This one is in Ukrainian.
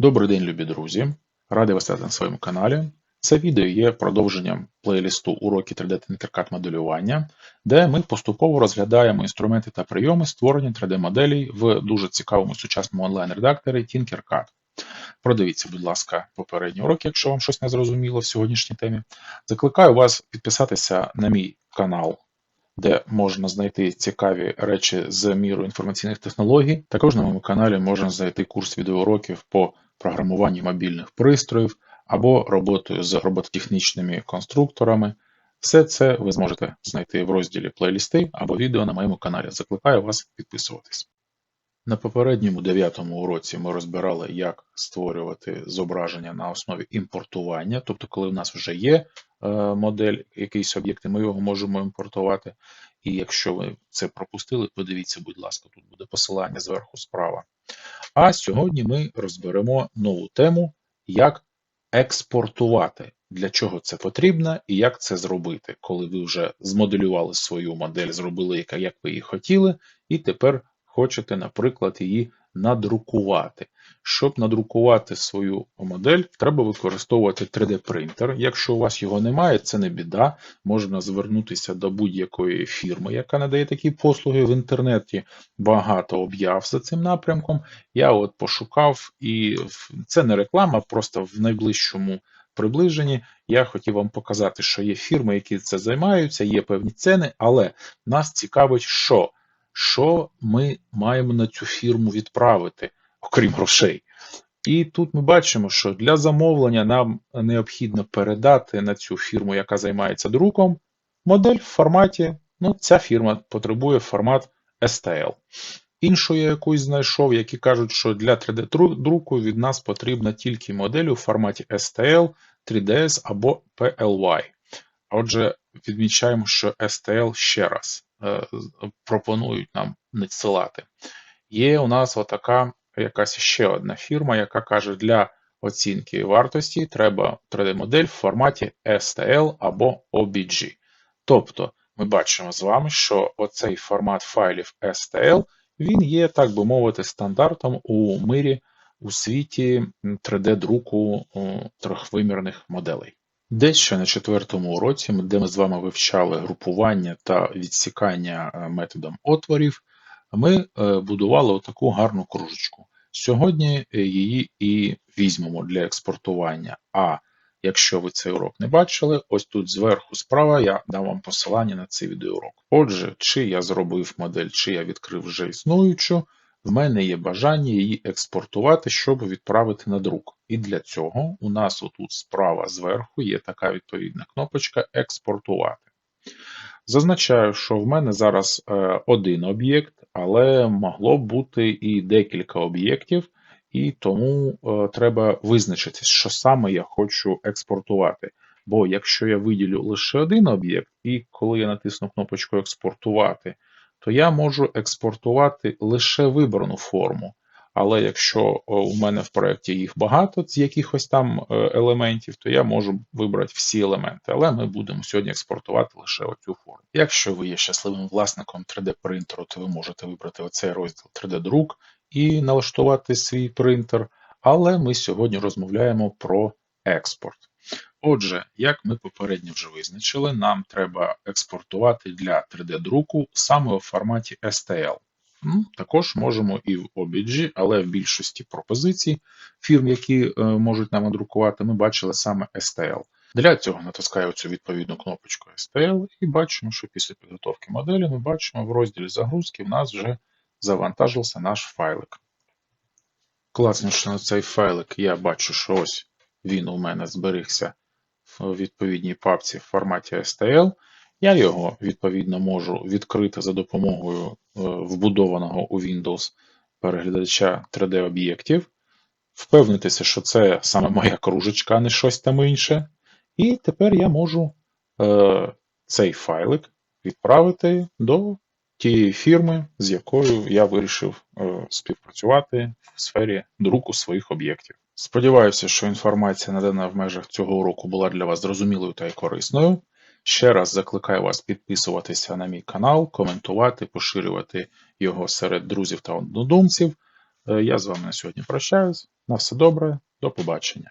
Добрий день, любі друзі! Радий вас на своєму каналі. Це відео є продовженням плейлісту уроки 3D Tinkercad моделювання, де ми поступово розглядаємо інструменти та прийоми створення 3D-моделей в дуже цікавому сучасному онлайн-редакторі Tinkercad. Продивіться, будь ласка, попередні уроки, якщо вам щось не зрозуміло в сьогоднішній темі. Закликаю вас підписатися на мій канал, де можна знайти цікаві речі з міру інформаційних технологій. Також на моєму каналі можна знайти курс відеоуроків по програмуванню мобільних пристроїв або роботою з робототехнічними конструкторами. Все це ви зможете знайти в розділі плейлісти або відео на моєму каналі. Закликаю вас підписуватись. На попередньому дев'ятому уроці ми розбирали, як створювати зображення на основі імпортування, тобто, коли в нас вже є е, модель, якийсь об'єкт, і ми його можемо імпортувати. І якщо ви це пропустили, подивіться, будь ласка, тут буде посилання зверху справа. А сьогодні ми розберемо нову тему, як експортувати, для чого це потрібно і як це зробити, коли ви вже змоделювали свою модель, зробили як ви її хотіли, і тепер хочете, наприклад, її надрукувати. Щоб надрукувати свою модель, треба використовувати 3D-принтер. Якщо у вас його немає, це не біда. Можна звернутися до будь-якої фірми, яка надає такі послуги в інтернеті. Багато об'яв за цим напрямком. Я от пошукав, і це не реклама, просто в найближчому. Приближенні я хотів вам показати, що є фірми, які це займаються, є певні ціни, але нас цікавить, що що ми маємо на цю фірму відправити, окрім грошей. І тут ми бачимо, що для замовлення нам необхідно передати на цю фірму, яка займається друком, модель в форматі. Ну, ця фірма потребує формат STL. Іншу я якусь знайшов, які кажуть, що для 3D-друку від нас потрібна тільки модель у форматі STL, 3DS або PLY. Отже, відмічаємо, що STL ще раз пропонують нам надсилати. Є у нас отака якась ще одна фірма, яка каже, для оцінки вартості треба 3D-модель в форматі STL або OBG. Тобто, ми бачимо з вами, що оцей формат файлів STL він є, так би мовити, стандартом у мирі у світі 3D-друку трьохвимірних моделей. Дещо на четвертому уроці, де ми з вами вивчали групування та відсікання е, методом отворів, ми е, будували отаку гарну кружечку. Сьогодні е, її і візьмемо для експортування. А якщо ви цей урок не бачили, ось тут зверху справа я дам вам посилання на цей відеоурок. Отже, чи я зробив модель, чи я відкрив вже існуючу, в мене є бажання її експортувати, щоб відправити на друк. І для цього у нас отут справа зверху є така відповідна кнопочка Експортувати. Зазначаю, що в мене зараз е, один об'єкт, але могло б бути і декілька об'єктів, і тому е, треба визначитись, що саме я хочу експортувати. Бо якщо я виділю лише один об'єкт, і коли я натисну кнопочку Експортувати, то я можу експортувати лише вибрану форму. Але якщо у мене в проєкті їх багато з якихось там е, елементів, то я можу вибрати всі елементи. Але ми будемо сьогодні експортувати лише оцю форму. Якщо ви є щасливим власником 3D-принтеру, то ви можете вибрати оцей розділ 3D-друк і налаштувати свій принтер. Але ми сьогодні розмовляємо про експорт. Отже, як ми попередньо вже визначили, нам треба експортувати для 3D-друку саме у форматі STL. Ну, також можемо і в OBG, але в більшості пропозицій фірм, які е, можуть нам надрукувати, ми бачили саме STL. Для цього натискаю цю відповідну кнопочку STL і бачимо, що після підготовки моделі ми бачимо в розділі загрузки в нас вже завантажився наш файлик. Класнувши на цей файлик, я бачу, що ось він у мене зберігся в відповідній папці в форматі STL. Я його, відповідно, можу відкрити за допомогою е, вбудованого у Windows переглядача 3D-об'єктів, впевнитися, що це саме моя кружечка, а не щось там інше. І тепер я можу е, цей файлик відправити до тієї фірми, з якою я вирішив е, співпрацювати в сфері друку своїх об'єктів. Сподіваюся, що інформація надана в межах цього уроку була для вас зрозумілою та й корисною. Ще раз закликаю вас підписуватися на мій канал, коментувати, поширювати його серед друзів та однодумців. Е, я з вами на сьогодні прощаюсь. На все добре, до побачення!